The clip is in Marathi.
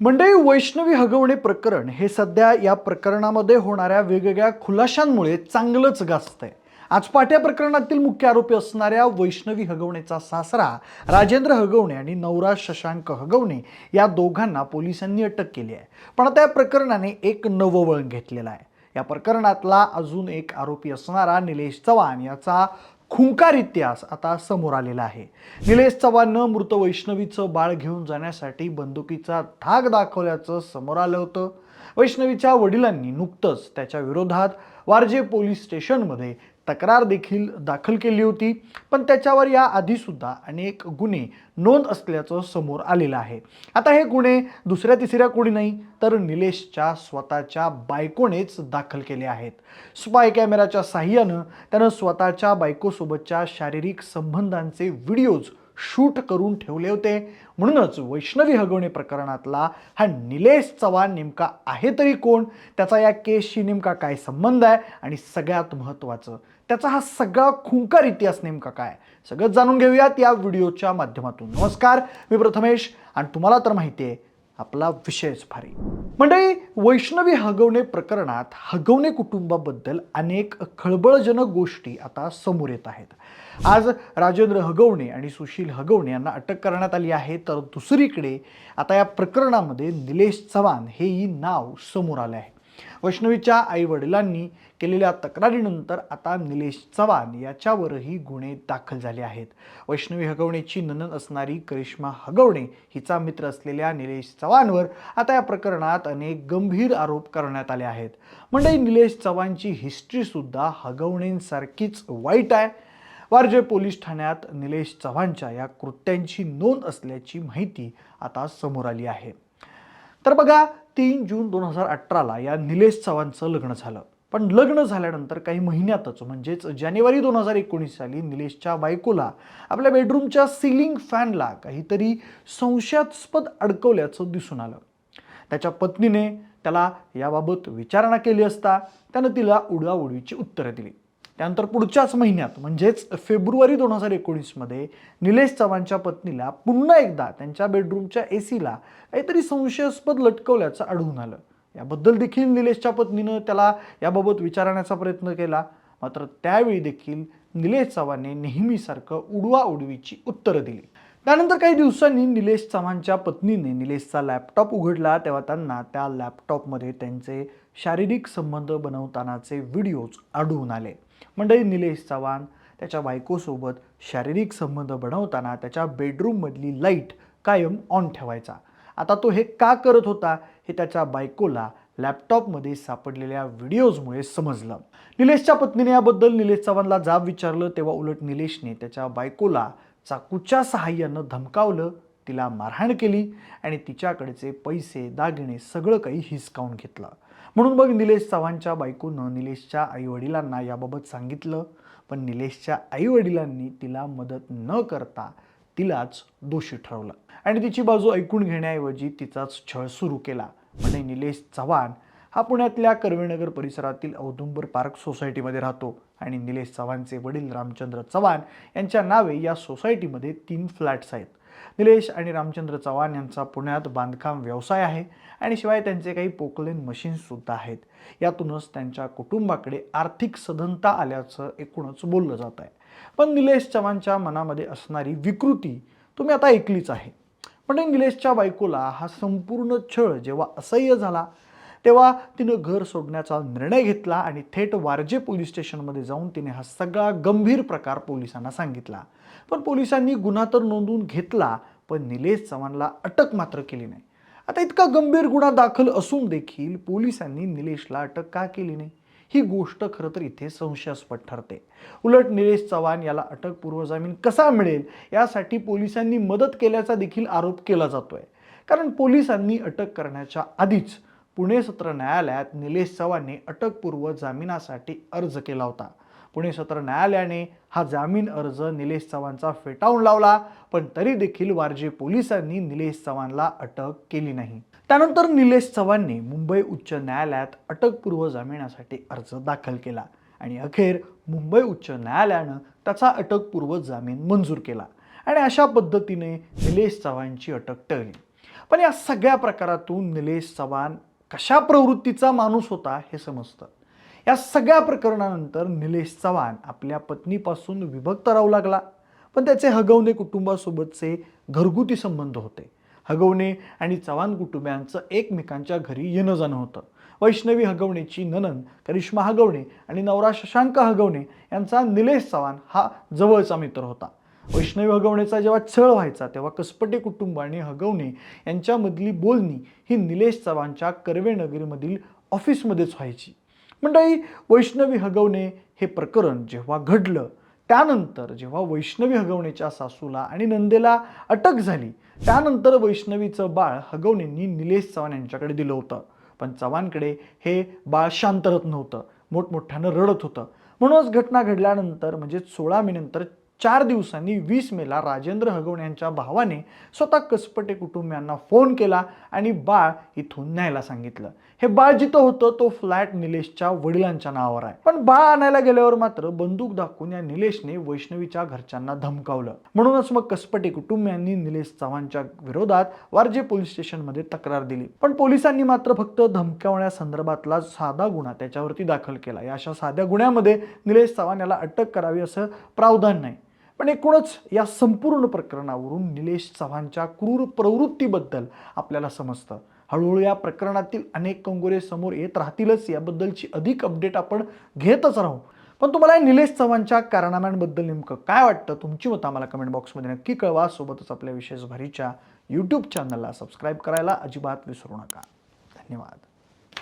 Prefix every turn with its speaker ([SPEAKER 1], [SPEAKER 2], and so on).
[SPEAKER 1] मंडळी वैष्णवी हगवणे प्रकरण हे सध्या या प्रकरणामध्ये होणाऱ्या वेगवेगळ्या खुलाशांमुळे चांगलंच गाजतंय. आज पाट्या प्रकरणातील मुख्य आरोपी असणाऱ्या वैष्णवी हगवणेचा सासरा राजेंद्र हगवणे आणि नवरा शशांक हगवणे या दोघांना पोलिसांनी अटक केली आहे. पण आता या प्रकरणाने एक नवं वळण घेतलेलं आहे. या प्रकरणातला अजून एक आरोपी असणारा निलेश चव्हाण याचा खुंकार इतिहास आता समोर आलेला आहे. निलेश चव्हाणनं मृत वैष्णवीचं बाळ घेऊन जाण्यासाठी बंदुकीचा धाक दाखवल्याचं समोर आलं होतं. वैष्णवीच्या वडिलांनी नुकतंच त्याच्या विरोधात वारजे पोलीस स्टेशनमध्ये तक्रार देखील दाखल केली होती पण त्याच्यावर या आधीसुद्धा अनेक गुन्हे नोंद असल्याचं समोर आलेलं आहे. आता हे गुन्हे दुसऱ्या तिसऱ्या कोणी नाही तर निलेशच्या स्वतःच्या बायकोनेच दाखल केले आहेत. स्पाय कॅमेराच्या साह्यानं त्यानं स्वतःच्या बायकोसोबतच्या शारीरिक संबंधांचे व्हिडिओज शूट करून ठेवले होते. म्हणूनच वैष्णवी हगवणे प्रकरणातला हा निलेश चव्हाण नेमका आहे तरी कोण? त्याचा या केसशी नेमका काय संबंध आहे? आणि सगळ्यात महत्त्वाचं त्याचा हा सगळा खुंकार इतिहास नेमका काय सगळंच जाणून घेऊयात या व्हिडिओच्या माध्यमातून. नमस्कार मी प्रथमेश आणि तुम्हाला तर माहिती आहे आपला विषयच भारी मंडळी वैष्णवी हगवणे प्रकरणात हगवणे कुटुंबाबद्दल अनेक खळबळजनक गोष्टी आता समोर येत आहेत. आज राजेंद्र हगवणे आणि सुशील हगवणे यांना अटक करण्यात आली आहे तर दुसरीकडे आता या प्रकरणामध्ये निलेश चव्हाण हेही नाव समोर आले आहे. वैष्णवीच्या आई वडिलांनी केलेल्या तक्रारीनंतर आता निलेश चव्हाण याच्यावरही गुन्हे दाखल झाले आहेत. वैष्णवी हगवणेची ननन असणारी करिश्मा हगवणे हिचा मित्र असलेल्या निलेश चव्हाणवर आता या प्रकरणात अनेक गंभीर आरोप करण्यात आले आहेत. म्हणजे निलेश चव्हाणची हिस्ट्रीसुद्धा हगवणेंसारखीच वाईट आहे. वारजे पोलीस ठाण्यात निलेश चव्हाणच्या या कृत्यांची नोंद असल्याची माहिती आता समोर आली आहे. तर बघा तीन जून दोन हजार अठराला या निलेश चव्हाणचं लग्न झालं. पण लग्न झाल्यानंतर काही महिन्यातच म्हणजेच जानेवारी दोन हजार एकोणीस साली निलेशच्या बायकोला आपल्या बेडरूमच्या सिलिंग फॅनला काहीतरी संशयास्पद अडकवल्याचं दिसून आलं. त्याच्या पत्नीने त्याला याबाबत विचारणा केली असता त्यानं तिला उडवाउडवीची उत्तरं दिली. त्यानंतर पुढच्याच महिन्यात म्हणजेच फेब्रुवारी दोन हजार एकोणीसमध्ये निलेश चव्हाणच्या पत्नीला पुन्हा एकदा त्यांच्या बेडरूमच्या ए सीला काहीतरी संशयास्पद लटकवल्याचं आढळून आलं. याबद्दल देखील निलेशच्या पत्नीनं त्याला याबाबत विचारण्याचा प्रयत्न केला. मात्र त्यावेळी देखील निलेश चव्हाणने नेहमीसारखं उडवाउडवीची उत्तरं दिली. त्यानंतर काही दिवसांनी निलेश चव्हाणच्या पत्नीने निलेशचा लॅपटॉप उघडला. तेव्हा त्यांना त्या लॅपटॉपमध्ये त्यांचे शारीरिक संबंध बनवतानाचे व्हिडिओज आढळून आले. मंडळी निलेश चव्हाण त्याच्या बायकोसोबत शारीरिक संबंध बनवताना त्याच्या बेडरूममधली लाइट कायम ऑन ठेवायचा. आता तो हे का करत होता हे त्याच्या बायकोला लॅपटॉपमध्ये सापडलेल्या व्हिडिओजमुळे समजलं. निलेशच्या पत्नीने याबद्दल निलेश चव्हाणला जाब विचारलं तेव्हा उलट निलेशने त्याच्या बायकोला चाकूच्या सहाय्यानं धमकावलं तिला मारहाण केली आणि तिच्याकडचे पैसे दागिने सगळं काही हिसकावून घेतलं. म्हणून मग निलेश चव्हाणच्या बायकोनं निलेशच्या आईवडिलांना याबाबत सांगितलं. पण निलेशच्या आईवडिलांनी तिला मदत न करता तिलाच दोषी ठरवलं. आणि तिची बाजू ऐकून घेण्याऐवजी तिचाच छळ सुरू केला. म्हणजे निलेश चव्हाण हा पुण्यातल्या कर्वेनगर परिसरातील औदुंबर पार्क सोसायटीमध्ये राहतो. आणि निलेश चव्हाणचे वडील रामचंद्र चव्हाण यांच्या नावे या सोसायटीमध्ये तीन फ्लॅट्स आहेत. निलेश आणि रामचंद्र चव्हाण यांचा पुण्यात बांधकाम व्यवसाय आहे आणि शिवाय त्यांचे काही पोकलेन मशीन्ससुद्धा आहेत. यातूनच त्यांच्या कुटुंबाकडे आर्थिक सधनता आल्याचं एकूणच बोललं जात आहे. पण निलेश चव्हाणच्या मनामध्ये असणारी विकृती तुम्ही आता ऐकलीच आहे. पण निलेशच्या बायकोला हा संपूर्ण छळ जेव्हा असह्य झाला तेव्हा तिनं घर सोडण्याचा निर्णय घेतला आणि थेट वारजे पोलीस स्टेशनमध्ये जाऊन तिने हा सगळा गंभीर प्रकार पोलिसांना सांगितला. पण पोलिसांनी गुन्हा तर नोंदवून घेतला पण निलेश चव्हाणला अटक मात्र केली नाही. आता इतका गंभीर गुन्हा दाखल असून देखील पोलिसांनी निलेशला अटक का केली नाही? ही गोष्ट खरं तर इथे संशयास्पद ठरते. उलट निलेश चव्हाण याला अटकपूर्व जामीन कसा मिळेल यासाठी पोलिसांनी मदत केल्याचा देखील आरोप केला जातोय. कारण पोलिसांनी अटक करण्याच्या आधीच पुणे सत्र न्यायालयात निलेश चव्हाणने अटकपूर्व जामिनासाठी अर्ज केला होता. पुणे सत्र न्यायालयाने हा जामीन अर्ज निलेश चव्हाणचा फेटाळून लावला पण तरी देखील वारजे पोलिसांनी निलेश चव्हाणला अटक केली नाही. त्यानंतर निलेश चव्हाणने मुंबई उच्च न्यायालयात अटकपूर्व जामिनासाठी अर्ज दाखल केला आणि अखेर मुंबई उच्च न्यायालयानं त्याचा अटकपूर्व जामीन मंजूर केला आणि अशा पद्धतीने निलेश चव्हाणची अटक टळली. पण या सगळ्या प्रकारातून निलेश चव्हाण कशा प्रवृत्तीचा माणूस होता हे समजतं. या सगळ्या प्रकरणानंतर निलेश चव्हाण आपल्या पत्नीपासून विभक्त राहू लागला. पण त्याचे हगवणे कुटुंबासोबतचे घरगुती संबंध होते. हगवणे आणि चव्हाण कुटुंबियांचं एकमेकांच्या घरी येणं जाणं होतं. वैष्णवी हगवणेची ननन करिश्मा हगवणे आणि नवरा शशांक हगवणे यांचा निलेश चव्हाण हा जवळचा मित्र होता. वैष्णवी हगवणेचा जेव्हा छळ व्हायचा तेव्हा कसपटे कुटुंब आणि हगवणे यांच्यामधली बोलणी ही निलेश चव्हाणच्या कर्वेनगरीमधील ऑफिसमध्येच व्हायची. मंडळी वैष्णवी हगवणे हे प्रकरण जेव्हा घडलं त्यानंतर जेव्हा वैष्णवी हगवणेच्या सासूला आणि नंदेला अटक झाली त्यानंतर वैष्णवीचं बाळ हगवणेंनी निलेश चव्हाण यांच्याकडे दिलं होतं. पण चव्हाणकडे हे बाळ शांत राहत नव्हतं मोठमोठ्यानं रडत होतं. म्हणूनच घटना घडल्यानंतर म्हणजे सोळा मे नंतर चार दिवसांनी वीस मेला राजेंद्र हगवणे यांच्या भावाने स्वतः कसपटे कुटुंबियांना फोन केला आणि बाळ इथून न्यायला सांगितलं. हे बाळ जिथं होतं तो फ्लॅट निलेशच्या वडिलांच्या नावावर आहे. पण बाळ आणायला गेल्यावर मात्र बंदूक दाखवून या निलेशने वैष्णवीच्या घरच्यांना धमकावलं. म्हणूनच मग कसपटे कुटुंबियांनी निलेश चव्हाणच्या विरोधात वारजे पोलीस स्टेशनमध्ये तक्रार दिली. पण पोलिसांनी मात्र फक्त धमकावण्यासंदर्भातला साधा गुन्हा त्याच्यावरती दाखल केला. या अशा साध्या गुन्ह्यामध्ये निलेश चव्हाण याला अटक करावी असं प्रावधान नाही. पण एकूणच या संपूर्ण प्रकरणावरून निलेश चव्हाणच्या क्रूर प्रवृत्तीबद्दल आपल्याला समजतं. हळूहळू या प्रकरणातील अनेक कंगोरे समोर येत राहतीलच याबद्दलची अधिक अपडेट आपण घेतच राहू. पण तुम्हाला निलेश चव्हाणच्या कारनाम्यांबद्दल नेमकं काय वाटतं तुमची मतं आम्हाला कमेंट बॉक्समध्ये नक्की कळवा. सोबतच आपल्या विशेष भरीच्या यूट्यूब चॅनलला सबस्क्राईब करायला अजिबात विसरू नका. धन्यवाद.